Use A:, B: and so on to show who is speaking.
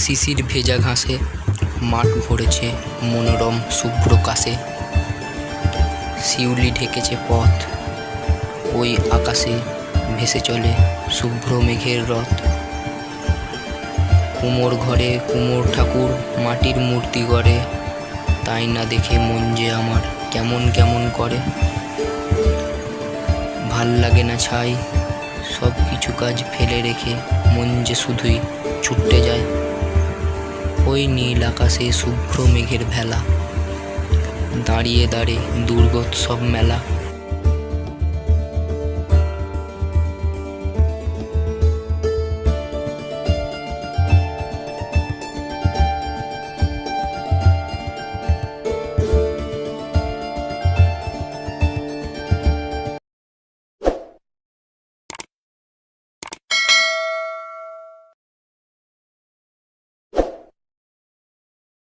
A: শিশির ভেজা ঘাসে, মাঠ ভরেছে মনোরম শুভ্র কাশে শিউলি ঢেকেছে পথ, ওই আকাশে ভেসে চলে শুভ্র মেঘের রথ। কুমোর ঘরে কুমোর ঠাকুর, মাটির মূর্তি গড়ে, তাই না দেখে মন যে আমার কেমন কেমন করে। ভালো লাগে না ছাই সব কিছু কাজ ফেলে রেখে মন যে শুধুই ছুটতে যায়। ওই নীল আকাশে শুভ্র মেঘের ভেলা। দাঁড়িয়ে দাঁড়িয়ে দুর্গোৎসব মেলা।